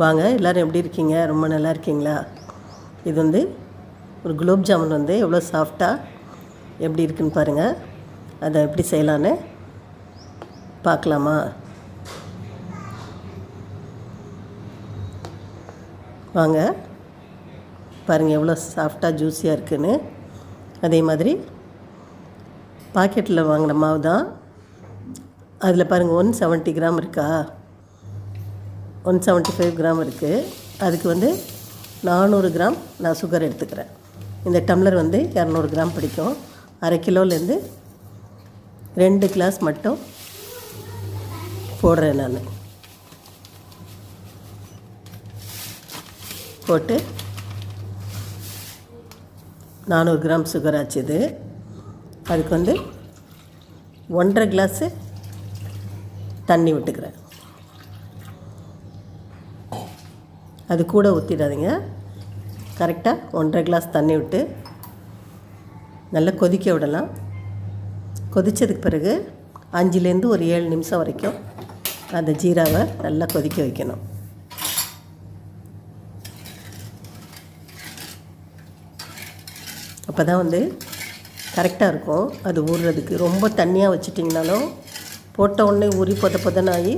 வாங்க. எல்லோரும் எப்படி இருக்கீங்க? ரொம்ப நல்லா இருக்கீங்களா? இது வந்து ஒரு குலோப் ஜாமுன் வந்து எவ்வளோ சாஃப்டாக எப்படி இருக்குன்னு பாருங்கள் அதை எப்படி செய்யலான்னு பார்க்கலாமா? வாங்க. பாருங்கள் எவ்வளோ சாஃப்டாக ஜூஸியாக இருக்குதுன்னு அதே மாதிரி பாக்கெட்டில் வாங்கின மாவு தான். அதில் பாருங்கள் ஒன் செவன்ட்டி கிராம் இருக்கா? ஒன் செவன்ட்டி ஃபைவ் கிராம் இருக்குது அதுக்கு வந்து நானூறு கிராம் நான் சுகர் எடுத்துக்கிறேன். இந்த டம்ளர் வந்து இரநூறு கிராம் பிடிக்கும். அரை கிலோலேருந்து ரெண்டு கிளாஸ் மட்டும் போடுறேன் நான். போட்டு நானூறு கிராம் சுகர் ஆச்சு இது. அதுக்கு வந்து ஒன்றரை கிளாஸு தண்ணி விட்டுக்கிறேன். அது கூட ஊற்றிடாதீங்க கரெக்டாக ஒன்றரை கிளாஸ் தண்ணி விட்டு நல்லா கொதிக்க விடலாம். கொதித்ததுக்கு பிறகு அஞ்சுலேருந்து ஒரு ஏழு நிமிஷம் வரைக்கும் அந்த ஜீராவை நல்லா கொதிக்க வைக்கணும். அப்போ தான் வந்து கரெக்டாக இருக்கும். அது ஊறுறதுக்கு ரொம்ப தண்ணியாக வச்சிட்டிங்கனாலும் போட்ட உடனே ஊறி பொத பொதனாகி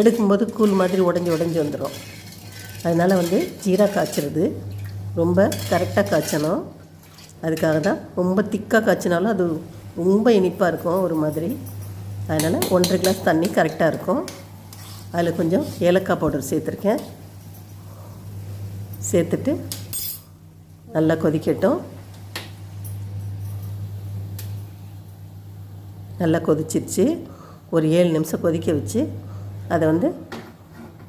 எடுக்கும்போது கூழ் மாதிரி உடஞ்சி உடஞ்சி வந்துடும் அதனால் வந்து ஜீரா காய்ச்சிறது. ரொம்ப கரெக்டாக காய்ச்சணும். அதுக்காக தான் ரொம்ப திக்காக காய்ச்சினாலும் அது ரொம்ப இனிப்பாக இருக்கும் ஒரு மாதிரி. அதனால் ஒன்றரை கிளாஸ் தண்ணி கரெக்டாக இருக்கும். அதில் கொஞ்சம் ஏலக்காய் பவுடர் சேர்த்துருக்கேன். சேர்த்துட்டு நல்லா கொதிக்கட்டும். நல்லா கொதிச்சிருச்சு. ஒரு ஏழு நிமிஷம் கொதிக்க வச்சு அதை வந்து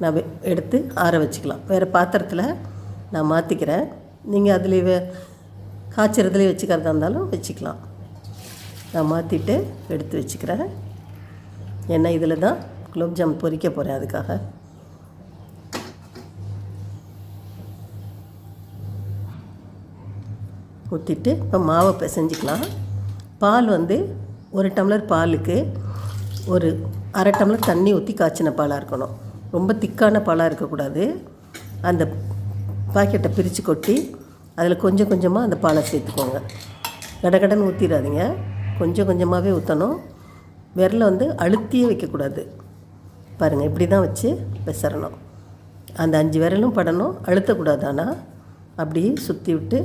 நான் வெ- எடுத்து ஆற வச்சுக்கலாம். வேறு பாத்திரத்தில் நான் மாற்றிக்கிறேன் நீங்கள் அதுலேயே வே காய்ச்சறதுலேயே வச்சுக்கிறதா இருந்தாலும் வச்சுக்கலாம். நான் மாற்றிட்டு எடுத்து வச்சுக்கிறேன். ஏன்னா இதில் தான் குலோப் ஜாம் போகிறேன் அதுக்காக. ஊற்றிட்டு இப்போ மாவை பிசைஞ்சிக்கலாம். பால் வந்து ஒரு டம்ளர் பாலுக்கு ஒரு அரை டம்ளர் தண்ணி ஊற்றி காய்ச்சின பாலாக இருக்கணும். ரொம்ப திக்கான பாலாக இருக்கக்கூடாது. அந்த பாக்கெட்டை பிரித்து கொட்டி அதில் கொஞ்சம் கொஞ்சமாக அந்த பாலை சேர்த்துக்கோங்க. கடகடன்னு ஊற்றிடாதீங்க கொஞ்சம் கொஞ்சமாகவே ஊற்றணும் விரலை வந்து அழுத்தியே வைக்கக்கூடாது. பாருங்கள் இப்படி தான் வச்சு பெசரணும் அந்த அஞ்சு விரலும் படணும். அழுத்தக்கூடாது ஆனால் அப்படியே சுற்றி விட்டு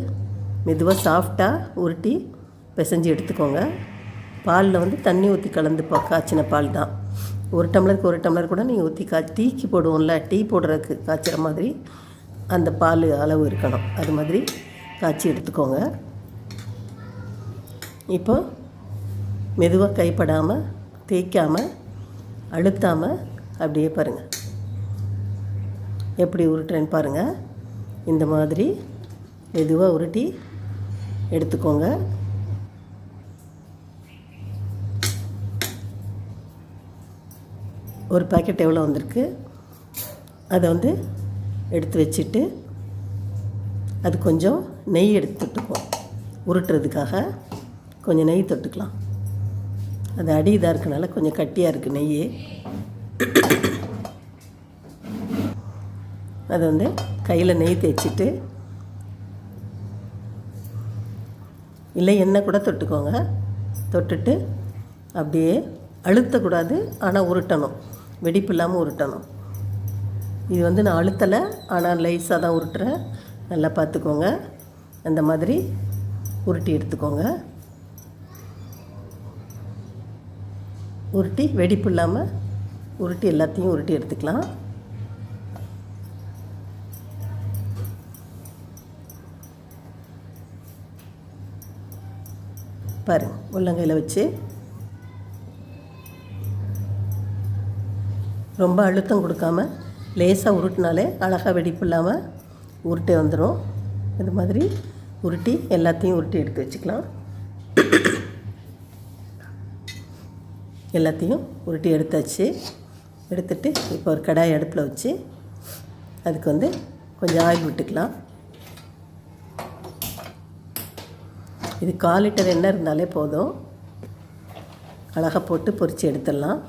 மெதுவாக சாஃப்டாக உருட்டி பிசைஞ்சு எடுத்துக்கோங்க. பாலில் வந்து தண்ணி ஊற்றி கலந்து காய்ச்சின பால் தான் ஒரு டம்ளருக்கு ஒரு டம்ளர் கூட நீங்கள் ஊற்றி கா டீக்கு போடுவோம்ல டீ போடுறதுக்கு காய்ச்சுற மாதிரி அந்த பால் அளவு இருக்கணும். அது மாதிரி காய்ச்சி எடுத்துக்கோங்க. இப்போ மெதுவாக கைப்படாமல் தேய்க்காமல் அழுத்தாமல் அப்படியே பாருங்கள் எப்படி உருட்டுறேன்னு பாருங்கள் இந்த மாதிரி மெதுவாக உருட்டி எடுத்துக்கோங்க. ஒரு பாக்கெட் எவ்வளோ வந்திருக்கு? அதை வந்து எடுத்து வச்சுட்டு அது கொஞ்சம் நெய் எடுத்து தொட்டுக்குவோம். உருட்டுறதுக்காக கொஞ்சம் நெய் தொட்டுக்கலாம். அது அடி இதாக இருக்கனால கொஞ்சம் கட்டியாக இருக்குது நெய் அதை வந்து கையில் நெய் தேய்ச்சிட்டு இல்லை எண்ணெய் கூட தொட்டுக்கோங்க. தொட்டுட்டு அப்படியே அழுத்தக்கூடாது ஆனால் உருட்டணும். வெடிப்பு இல்லாமல் உருட்டணும். இது வந்து நான் அழுத்தலை ஆனால் லைஸாக தான் உருட்டுறேன் நல்லா பார்த்துக்கோங்க அந்த மாதிரி உருட்டி எடுத்துக்கோங்க. உருட்டி வெடிப்பு இல்லாமல் உருட்டி எல்லாத்தையும் உருட்டி எடுத்துக்கலாம். பாருங்க உள்ளங்கையில் வச்சு ரொம்ப அழுத்தம் கொடுக்காம லேசாக உருட்டினாலே அழகாக வெடிப்பு இல்லாமல் உருட்டே வந்துடும் இது மாதிரி உருட்டி எல்லாத்தையும் உருட்டி எடுத்து வச்சுக்கலாம். எல்லாத்தையும் உருட்டி எடுத்தாச்சு. எடுத்துட்டு இப்போ ஒரு கடாய் அடுப்பில் வச்சு அதுக்கு வந்து கொஞ்சம் ஆயில் விட்டுக்கலாம். இது கால் லிட்டர் எண்ணெய் இருந்தாலே போதும். அழகாக போட்டு பொரித்து எடுத்துடலாம்.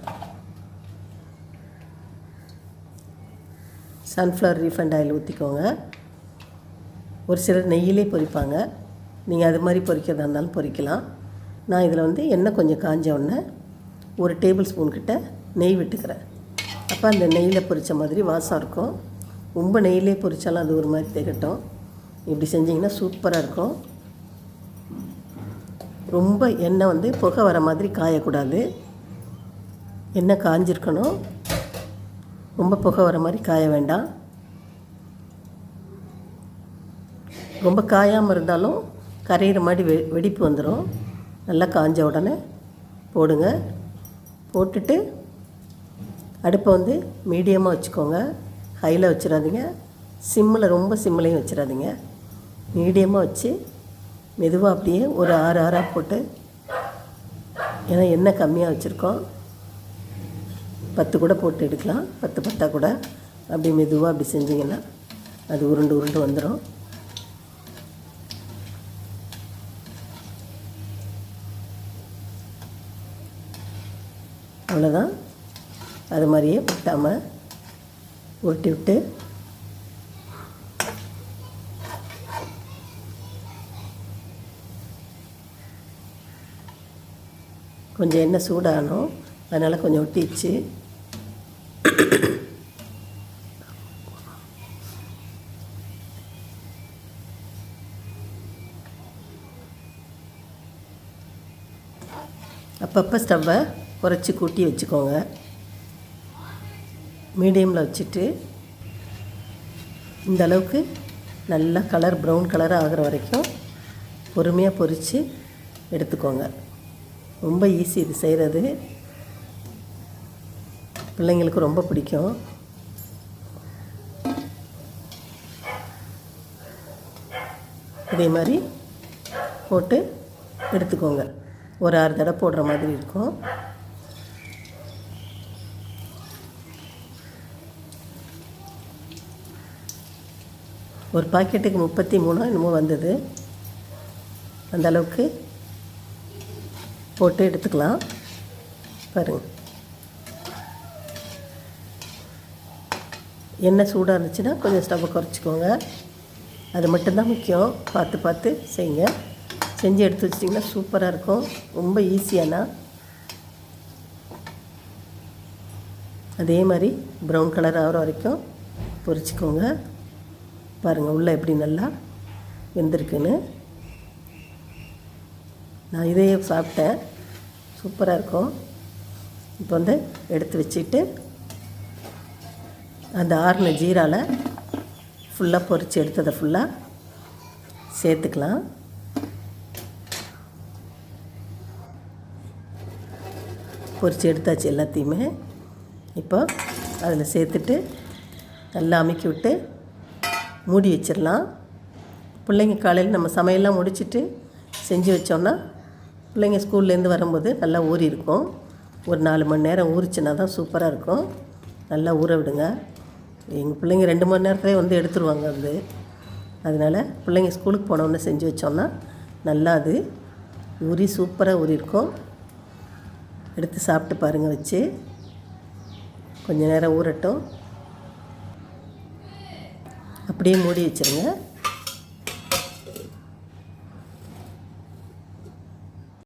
சன்ஃப்ளவர் ரீஃபண்ட் ஆயில் ஊற்றிக்கோங்க ஒரு சிலர் நெய்யிலே பொரிப்பாங்க. நீங்கள் அது மாதிரி பொரிக்கிறதா இருந்தாலும் பொரிக்கலாம். நான் இதில் வந்து எண்ணெய் கொஞ்சம் காஞ்ச உடனே ஒரு டேபிள் ஸ்பூன் கிட்ட நெய் விட்டுக்கிறேன். அப்போ அந்த நெய்யில் பொரித்த மாதிரி வாசம் இருக்கும். ரொம்ப நெய்யிலே பொரித்தாலும் அது ஒரு மாதிரி திகட்டும். இப்படி செஞ்சிங்கன்னா சூப்பராக இருக்கும். ரொம்ப எண்ணெய் வந்து புகை வர மாதிரி காயக்கூடாது. எண்ணெய் காஞ்சிருக்கணும். ரொம்ப புகை வர மாதிரி காய வேண்டாம். ரொம்ப காயாமல் இருந்தாலும் கரையிற மாதிரி வெ வெடிப்பு வந்துடும் நல்லா காஞ்ச உடனே போடுங்க. போட்டுட்டு அடுப்பை வந்து மீடியமாக வச்சுக்கோங்க. ஹையில் வச்சிடாதீங்க. சிம்மில் ரொம்ப சிம்மிலையும் வச்சிடாதீங்க. மீடியமாக வச்சு மெதுவாக அப்படியே ஒரு ஆறு ஆறாக போட்டு ஏன்னா எண்ணெய் கம்மியாக வச்சுருக்கோம். பத்து கூட போட்டு எடுக்கலாம். பத்து பத்தா கூட அப்படி மெதுவாக அப்படி செஞ்சிங்கன்னா அது உருண்டு உருண்டு வந்துடும் அவ்வளோதான் அது மாதிரியே பட்டாமல் உருட்டி விட்டு கொஞ்சம் எண்ணெய் சூடானோ அதனால் கொஞ்சம் ஒட்டிச்சு அப்பப்போ ஸ்டவ்வை குறைச்சி கூட்டி வச்சுக்கோங்க. மீடியமில் வச்சுட்டு இந்த அளவுக்கு நல்லா கலர் ப்ரௌன் கலர் ஆகிற வரைக்கும் பொறுமையாக பொறித்து எடுத்துக்கோங்க. ரொம்ப ஈஸி இது செய்கிறது பிள்ளைங்களுக்கு ரொம்ப பிடிக்கும். இதே மாதிரி போட்டு எடுத்துக்கோங்க. ஒரு ஆறு தடவை போடுற மாதிரி இருக்கும். ஒரு பாக்கெட்டுக்கு முப்பத்தி மூணோ என்னமோ வந்தது. அந்த அளவுக்கு போட்டு எடுத்துக்கலாம். பாருங்கள் எண்ணெய் சூடாக இருந்துச்சுன்னா கொஞ்சம் ஸ்டவ்வை குறைச்சிக்கோங்க. அது மட்டும்தான் முக்கியம். பார்த்து பார்த்து செய்யுங்க. செஞ்சு எடுத்து வச்சிட்டிங்கன்னா சூப்பராக இருக்கும். ரொம்ப ஈஸியானா அதே மாதிரி ப்ரௌன் கலர் ஆகிற வரைக்கும் பொரிச்சிக்கோங்க பாருங்கள் உள்ளே எப்படி நல்லா வெந்திருக்குன்னு. நான் இதையே சாப்பிட்டேன். சூப்பராக இருக்கும். இப்போ வந்து எடுத்து வச்சுட்டு அந்த ஆறுன ஜீராவில் ஃபுல்லாக பொரித்து எடுத்ததை ஃபுல்லாக சேர்த்துக்கலாம். பொறிச்சு எடுத்தாச்சு எல்லாத்தையுமே. இப்போ அதில் சேர்த்துட்டு நல்லா அமைக்கி விட்டு மூடி வச்சிடலாம். பிள்ளைங்க காலையில் நம்ம சமையல்லாம் முடிச்சுட்டு செஞ்சு வச்சோன்னா பிள்ளைங்க ஸ்கூல்லேருந்து வரும்போது நல்லா ஊறி இருக்கும். ஒரு நாலு மணி நேரம் ஊறிச்சுன்னா தான் சூப்பராக இருக்கும். நல்லா ஊற விடுங்க. எங்கள் பிள்ளைங்க ரெண்டு மணி நேரத்துலேயே வந்து எடுத்துருவாங்க வந்து அதனால் பிள்ளைங்க ஸ்கூலுக்கு போனோன்னே செஞ்சு வச்சோன்னா நல்லா அது ஊறி சூப்பராக ஊறி இருக்கும். எடுத்து சாப்பிட்டு பாருங்கள் வச்சு. கொஞ்சம் நேரம் ஊறட்டும். அப்படியே மூடி வச்சுருங்க.